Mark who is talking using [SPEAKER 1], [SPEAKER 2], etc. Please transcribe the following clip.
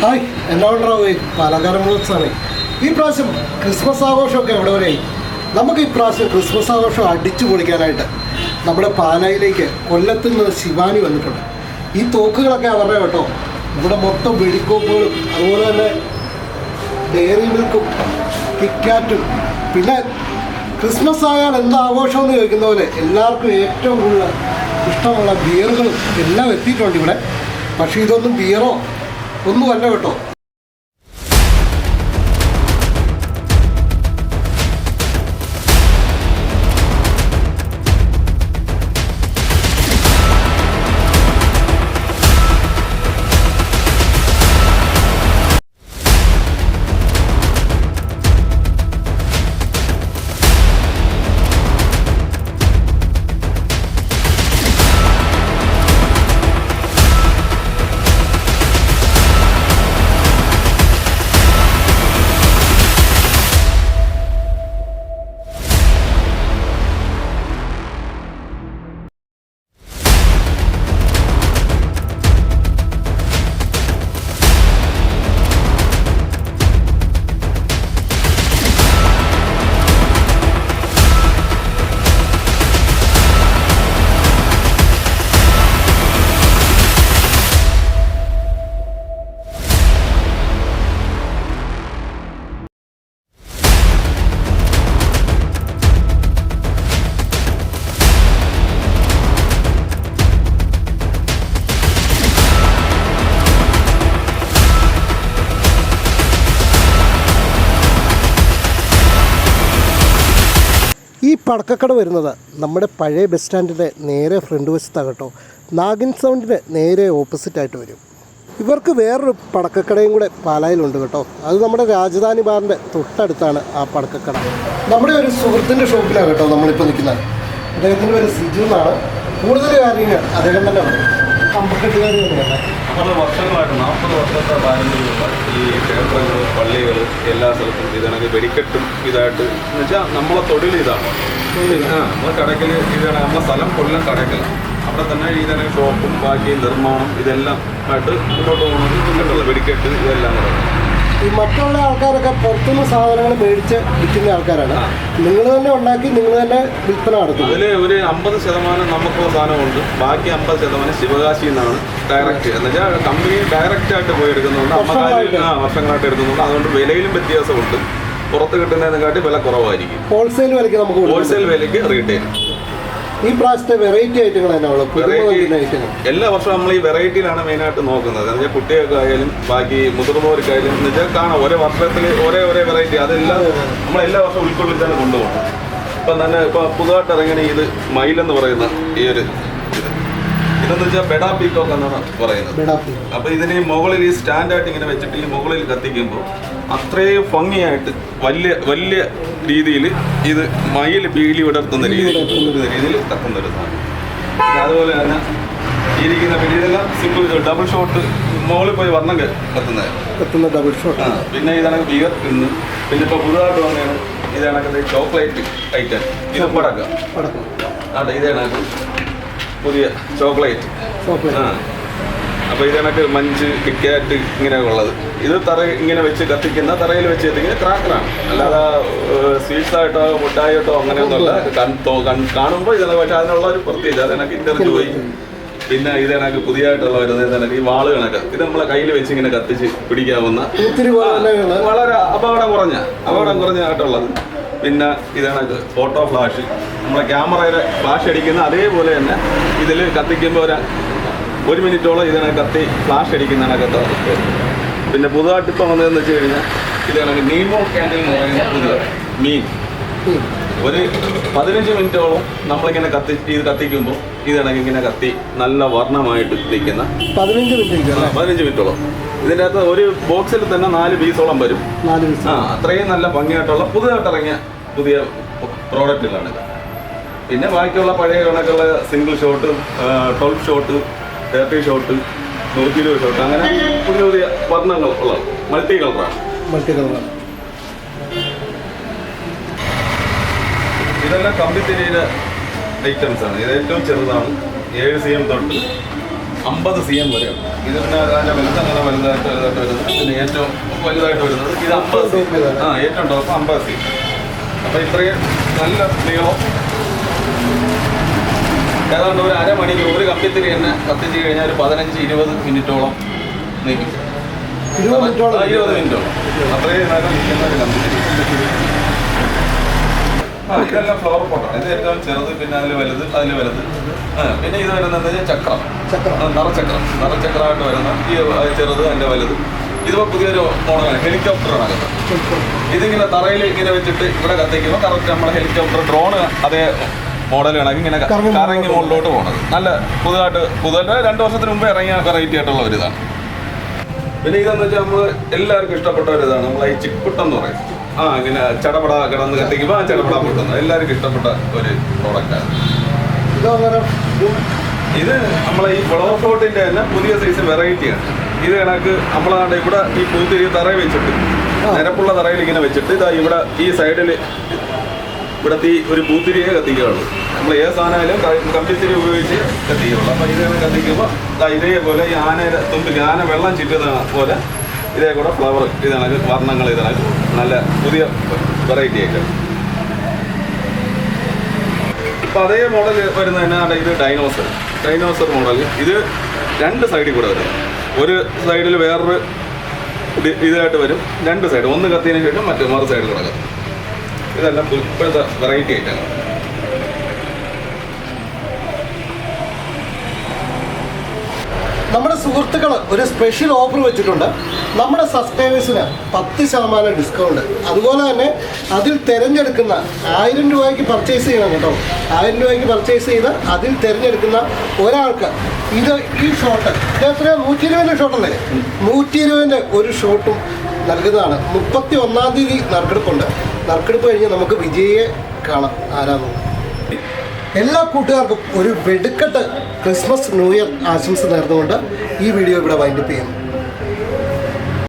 [SPEAKER 1] Hi എന്നാ ഉണ്ടാവേ പാലക്കാട് ഈ പ്രാവശ്യം ക്രിസ്മസ് ആഘോഷമൊക്കെ എവിടെ വരെയായി നമുക്ക് ഈ പ്രാവശ്യം ക്രിസ്മസ് ആഘോഷം അടിച്ചു പൊളിക്കാനായിട്ട് നമ്മുടെ പാലായിലേക്ക് കൊല്ലത്തിൽ നിന്ന് ശിവാനി വന്നിട്ടുണ്ട്. ഈ തോക്കുകളൊക്കെ അവരുടെ കേട്ടോ. ഇവിടെ മൊത്തം വെടിക്കോപ്പുകളും അതുപോലെ തന്നെ ഡയറി മിൽക്കും കിക്കാറ്റും. പിന്നെ ക്രിസ്മസ് ആയാൽ എന്താ ആഘോഷം എന്ന് ചോദിക്കുന്ന പോലെ എല്ലാവർക്കും ഏറ്റവും കൂടുതൽ ഇഷ്ടമുള്ള ബിയറുകളും എല്ലാം എത്തിയിട്ടുണ്ട് ഇവിടെ. പക്ഷേ ഇതൊന്നും ബിയറോ ഒന്നുമല്ല കേട്ടോ. പടക്കക്കട വരുന്നത് നമ്മുടെ പഴയ ബസ് സ്റ്റാൻഡിന്റെ നേരെ ഫ്രണ്ട് വശത്താണ് കേട്ടോ. നാഗിൻ സൗണ്ടിന്റെ നേരെ ഓപ്പോസിറ്റായിട്ട് വരും. ഇവർക്ക് വേറൊരു പടക്കക്കടയും കൂടെ പാലായിലുണ്ട് കേട്ടോ. അത് നമ്മുടെ രാജധാനി ബാറിന്റെ തൊട്ടടുത്താണ് ആ പടക്കക്കട. നമ്മുടെ ഒരു സുഹൃത്തിന്റെ ഷോപ്പിലാണ് കേട്ടോ നമ്മളിപ്പോൾ നിൽക്കുന്നത്. അദ്ദേഹത്തിന്റെ പേര് സിജു എന്നാണ്. കൂടുതൽ കാര്യങ്ങൾ അദ്ദേഹം തന്നെ പറയും
[SPEAKER 2] നമ്മൾ വർഷങ്ങളായിട്ട് നാൽപ്പത് വർഷത്തെ പാരമ്പര്യമുള്ള ഈ ക്ഷേത്രങ്ങൾ പള്ളികൾ എല്ലാ സ്ഥലത്തും ഇതാണെങ്കിൽ വെടിക്കെട്ടും ഇതായിട്ട് എന്ന് വെച്ചാൽ നമ്മളെ തൊഴിൽ ഇതാണ്. ആ നമ്മൾ കടക്കൽ ഇതാണ്. നമ്മളെ സ്ഥലം കൊല്ലം കടക്കൽ അവിടെ തന്നെ ഇതാണ് ഷോപ്പും ബാക്കി നിർമ്മാണം ഇതെല്ലാം ആയിട്ട് മുന്നോട്ട് പോകുന്നത് വെടിക്കെട്ട് ഇതെല്ലാം നടക്കും
[SPEAKER 1] ഈ മറ്റുള്ള ആൾക്കാരൊക്കെ പുറത്തുനിന്ന് സാധനങ്ങൾ മേടിച്ച് വിൽക്കുന്ന ആൾക്കാരാണ്. നിങ്ങൾ തന്നെ ഉണ്ടാക്കി നിങ്ങൾ തന്നെ വിൽപ്പന നടത്തും
[SPEAKER 2] അതിൽ ഒരു അമ്പത് ശതമാനം നമുക്ക് സാധനമുണ്ട്. ബാക്കി അമ്പത് ശതമാനം ശിവകാശിയിൽ നിന്നാണ് ഡയറക്റ്റ് എന്ന് വെച്ചാൽ കമ്പനി ഡയറക്റ്റ് ആയിട്ട് പോയി എടുക്കുന്നുണ്ട് അമ്മക്കാര്
[SPEAKER 1] വർഷങ്ങളായിട്ട്.
[SPEAKER 2] എടുക്കുന്നുണ്ട് അതുകൊണ്ട് വിലയിലും വ്യത്യാസമുണ്ട്. പുറത്ത് കിട്ടുന്നതിനെക്കാട്ടി വില കുറവായിരിക്കും.
[SPEAKER 1] ഹോൾസെയിൽ വിലയ്ക്ക് നമുക്ക്.
[SPEAKER 2] ഹോൾസെയിൽ വിലയ്ക്ക് റീറ്റെയിൽ
[SPEAKER 1] ഈ പ്രാവശ്യത്തെ വെറൈറ്റി ഐറ്റങ്ങൾ തന്നെ
[SPEAKER 2] എല്ലാ വർഷവും നമ്മൾ ഈ വെറൈറ്റിയിലാണ് മെയിനായിട്ട് നോക്കുന്നത്. എന്ന് വെച്ചാൽ കുട്ടികൾക്കായാലും ബാക്കി മുതിർന്നവർക്കായാലും എന്ന് വെച്ചാൽ കാണാം. ഒരേ വർഷത്തിൽ ഒരേ ഒരേ വെറൈറ്റി അതെല്ലാം നമ്മൾ എല്ലാ വർഷവും ഉൾക്കൊള്ളിച്ചാണ് കൊണ്ടുപോകുന്നത്. ഇപ്പം തന്നെ ഇപ്പം പുതുതായിട്ട് ഇറങ്ങിയ ഇത് മയിലെന്ന് പറയുന്ന ഈ ഒരു ഇതെന്ന് വെച്ചാൽ ബെഡാ പീക്കോക്ക് എന്നാണ് പറയുന്നത്. അപ്പൊ ഇതിന് ഈ മുകളിൽ ഈ സ്റ്റാൻഡായിട്ട് ഇങ്ങനെ വെച്ചിട്ട് ഈ മുകളിൽ കത്തിക്കുമ്പോൾ അത്രയും ഭംഗിയായിട്ട് വലിയ വലിയ രീതിയിൽ ഇത് മയിൽ പീലി വിടർത്തുന്ന രീതിയിൽ രീതിയിൽ. കത്തുന്ന ഒരു സാധനം. അതുപോലെ തന്നെ ഇരിക്കുന്ന പിന്നെ ഇതെല്ലാം സിമ്പിൾ ഡബിൾ ഷോട്ട് മുകളിൽ പോയി വർണം കത്തുന്നത്.
[SPEAKER 1] കത്തുന്ന ഡബിൾ ഷോട്ട്
[SPEAKER 2] ആ പിന്നെ ഇതാണ് ബിയർ ഇന്ന് പിന്നെ ഇപ്പോൾ പുതുതായിട്ട് വന്നതാണ് ഇതാണ് ചോക്ലേറ്റ് ഐറ്റം ഇത് പടക്കം. ആട്ടെ ഇതാണ് പുതിയ ചോക്ലേറ്റ്.
[SPEAKER 1] ചോക്ലേറ്റ്.
[SPEAKER 2] ആ. അപ്പൊ ഇതിനൊക്കെ മഞ്ച് കിക്കാറ്റ് ഇങ്ങനെ ഉള്ളത്. ഇത് തറ ഇങ്ങനെ വെച്ച് കത്തിക്കുന്ന തറയിൽ വെച്ച് കത്തിക്കുന്ന ക്രാക്കറാണ്. അല്ലാതെ സ്വീറ്റ്സ് ആയിട്ടോ മുട്ടായിട്ടോ അങ്ങനെയൊന്നുമല്ല കാണുമ്പോൾ ഇതിനെ പക്ഷെ അതിനുള്ള ഒരു പ്രത്യേകത. അതിനൊക്കെ ഇന്റർവ്യൂ പോയി. പിന്നെ ഇതിനൊക്കെ പുതിയതായിട്ടുള്ള വരുന്നത് തന്നെ ഈ വാൾ കണക്ക്. ഇത് നമ്മളെ കയ്യിൽ വെച്ച് ഇങ്ങനെ കത്തിച്ച് പിടിക്കാവുന്ന വളരെ അപകടം കുറഞ്ഞ അപകടം കുറഞ്ഞായിട്ടുള്ളത് പിന്നെ ഇതാണ് ഇത് ഫോട്ടോ ഫ്ലാഷ് നമ്മുടെ ക്യാമറയുടെ ഫ്ലാഷ് അടിക്കുന്ന അതേപോലെ തന്നെ ഇതിൽ കത്തിക്കുമ്പോൾ ഒരു ഒരു മിനിറ്റോളം ഇതിനെ കത്തി ഫ്ലാഷ് അടിക്കുന്നതിനകത്ത് പിന്നെ പുതുതായിട്ട് ഇപ്പം വന്നതെന്ന് വെച്ച് കഴിഞ്ഞാൽ ഇതാണ് നീമോ ക്യാൻഡിൽ എന്ന് പറയുന്ന പുതിയ മീൻ ഒരു പതിനഞ്ച് മിനിറ്റോളം നമ്മളിങ്ങനെ കത്തി ഇത് കത്തിക്കുമ്പോൾ ഇതാണെങ്കിൽ ഇങ്ങനെ കത്തി നല്ല വർണമായിട്ട് നിൽക്കുന്ന
[SPEAKER 1] പതിനഞ്ച് മിനിറ്റ്
[SPEAKER 2] പതിനഞ്ച് മിനിറ്റോളം ഇതിന്റെ അകത്ത് ഒരു ബോക്സിൽ തന്നെ നാല് പീസോളം വരും.
[SPEAKER 1] നാല് പീസ്
[SPEAKER 2] ആ അത്രയും നല്ല ഭംഗിയായിട്ടുള്ള പുതുതായിട്ട് ഇറങ്ങിയ പുതിയ പ്രോഡക്റ്റുകളാണ് ഇത്. പിന്നെ ബാക്കിയുള്ള പഴയ കണക്കുള്ള single shot twelve shot thirty shot നൂറ്റി ഇരുപത് ഷോട്ട് അങ്ങനെ പുതിയ പുതിയ വർണങ്ങൾ ഉള്ളത് മൾട്ടി കളറാണ്
[SPEAKER 1] മൾട്ടി കളറാണ്
[SPEAKER 2] ഇതെല്ലാം കമ്പിത്തിരിയുടെ ഐറ്റംസ് ആണ്. ഇത് ഏറ്റവും ചെറുതാണ്. ഏഴ് സി എം തൊട്ട് അമ്പത് സി എം വരെ ഇത് പിന്നെ വലുതങ്ങനെ വലുതായിട്ട് വലുതായിട്ട് വരുന്നത്. പിന്നെ ഏറ്റവും വലുതായിട്ട് വരുന്നത് ഇത് അമ്പത് സി ആ ഏറ്റവും ടോപ്പ് അമ്പത് സി അപ്പൊ ഇത്രയും നല്ല നീളം. ഏതാണ്ട് ഒരു അരമണിക്കൂർ ഒരു കമ്പിത്തിൽ തന്നെ കത്തിച്ച് കഴിഞ്ഞാൽ ഒരു പതിനഞ്ച് ഇരുപത് മിനിറ്റോളം നീക്കും.
[SPEAKER 1] ഇരുപത് മിനിറ്റോളം
[SPEAKER 2] ഇരുപത് മിനിറ്റോളം. അത്രയും നേരം നിൽക്കുന്ന ഒരു കമ്പിത്തിരി ഇതെല്ലാം ഫ്ലവർ പോട്ടാണ് ഇത് ഏറ്റവും ചെറുത് പിന്നെ അതിൽ വലുത് അതിൽ വലുത്. പിന്നെ ഇത് വരുന്നത് ചക്രം.
[SPEAKER 1] ചക്രം.
[SPEAKER 2] നിറച്ചക്രം നിറച്ചക്രമായിട്ട് വരുന്ന ഈ ചെറുത് അതിന്റെ വലുത്. ഇതിപ്പോൾ പുതിയൊരു മോഡലാണ്. ഹെലികോപ്റ്ററാണ് ഇതിങ്ങനെ തറയിൽ ഇങ്ങനെ വെച്ചിട്ട് ഇവിടെ കത്തിക്കുമ്പോൾ കറക്റ്റ് നമ്മുടെ ഹെലികോപ്റ്റർ ഡ്രോണ് അതേ മോഡൽ കണക്ക് ഇങ്ങനെ
[SPEAKER 1] കറങ്ങി
[SPEAKER 2] മുകളിലോട്ട് പോകണത് നല്ല പുതുതായിട്ട് പുതുതായിട്ട് രണ്ട് വർഷത്തിന് മുമ്പ് ഇറങ്ങിയ വെറൈറ്റി ആയിട്ടുള്ള ഒരു ഇതാണ്. പിന്നെ ഇതെന്ന് വെച്ചാൽ നമ്മൾ എല്ലാവർക്കും ഇഷ്ടപ്പെട്ട ഒരു ഇതാണ്. നമ്മൾ ഈ ചിക്കുട്ടം എന്ന് പറയും. ആ ഇങ്ങനെ ചടപട കിടന്ന് കത്തിക്കുമ്പോൾ ആ ചടപട പൊട്ടുന്നത് എല്ലാവർക്കും ഇഷ്ടപ്പെട്ട ഒരു പ്രോഡക്റ്റാണ്
[SPEAKER 1] ഇത്
[SPEAKER 2] നമ്മളെ ഈ ഫ്ലവർ ഫ്ലോട്ടിന്റെ തന്നെ പുതിയ സൈസ് വെറൈറ്റിയാണ് ഇത് കണക്ക് നമ്മളാണ്ട് ഇവിടെ ഈ പൂത്തിരി തറയിൽ വെച്ചിട്ട്. നിരപ്പുള്ള തറയിൽ ഇങ്ങനെ വെച്ചിട്ട് ഇതാ ഇവിടെ ഈ സൈഡിൽ ഇവിടെ തീ ഒരു പൂത്തിരിയെ കത്തിക്കുകയുള്ളൂ. നമ്മൾ ഏത് സാധനമായാലും കമ്പിത്തിരി ഉപയോഗിച്ച് കത്തിക്കുകയുള്ളൂ. അപ്പം ഇത് കത്തിക്കുമ്പോൾ ഇതേപോലെ ഈ ആനയുടെ തുമ്പിൽ ആന വെള്ളം ചുറ്റുന്ന പോലെ ഇതേ കൂടെ ഫ്ലവർ ഇതാണ് വർണങ്ങൾ ഇതാണ് നല്ല പുതിയ വെറൈറ്റി ഒക്കെ ഇപ്പം അതേ മോഡൽ വരുന്ന തന്നെ ഇത് ഡൈനോസർ ഡൈനോസർ മോഡൽ ഇത് രണ്ട് സൈഡിൽ കൂടെ വരും. ഒരു സൈഡിൽ വേറൊരു ഇത് ഇതായിട്ട് വരും. രണ്ട് സൈഡ് ഒന്ന് കത്തിയതിനു ശേഷം മറ്റേ മറു സൈഡിൽ കൂടെ കത്തും. ഇതെല്ലാം ഇപ്പോഴത്തെ വെറൈറ്റി ആയിട്ടാണ്.
[SPEAKER 1] നമ്മുടെ സുഹൃത്തുക്കൾ ഒരു സ്പെഷ്യൽ ഓഫർ വെച്ചിട്ടുണ്ട്. നമ്മുടെ സബ്സ്ക്രൈബേഴ്സിന് പത്ത് ശതമാനം ഡിസ്കൗണ്ട് അതുപോലെ തന്നെ അതിൽ തിരഞ്ഞെടുക്കുന്ന ആയിരം രൂപയ്ക്ക് പർച്ചേസ് ചെയ്യണം കേട്ടോ. ആയിരം രൂപയ്ക്ക് പർച്ചേസ് ചെയ്ത് അതിൽ തിരഞ്ഞെടുക്കുന്ന ഒരാൾക്ക് ഇത് ഈ ഷോട്ട് ഇത് എത്രയാണ് നൂറ്റി ഇരുപതിന്റെ ഷോട്ടല്ലേ നൂറ്റി ഇരുപതിന്റെ ഒരു ഷോട്ടും നൽകുന്നതാണ്. മുപ്പത്തി ഒന്നാം തീയതി നറുക്കെടുപ്പുണ്ട്. നറുക്കെടുപ്പ് കഴിഞ്ഞ് നമുക്ക് വിജയെ കാണാം. ആരാന്നു എല്ലാ കൂട്ടുകാർക്കും ഒരു വെടുക്കെട്ട് ക്രിസ്മസ് ന്യൂ ഇയർ ആശംസ നേർന്നുകൊണ്ട് ഈ വീഡിയോ ഇവിടെ വൈൻഡപ്പ് ചെയ്യുന്നു.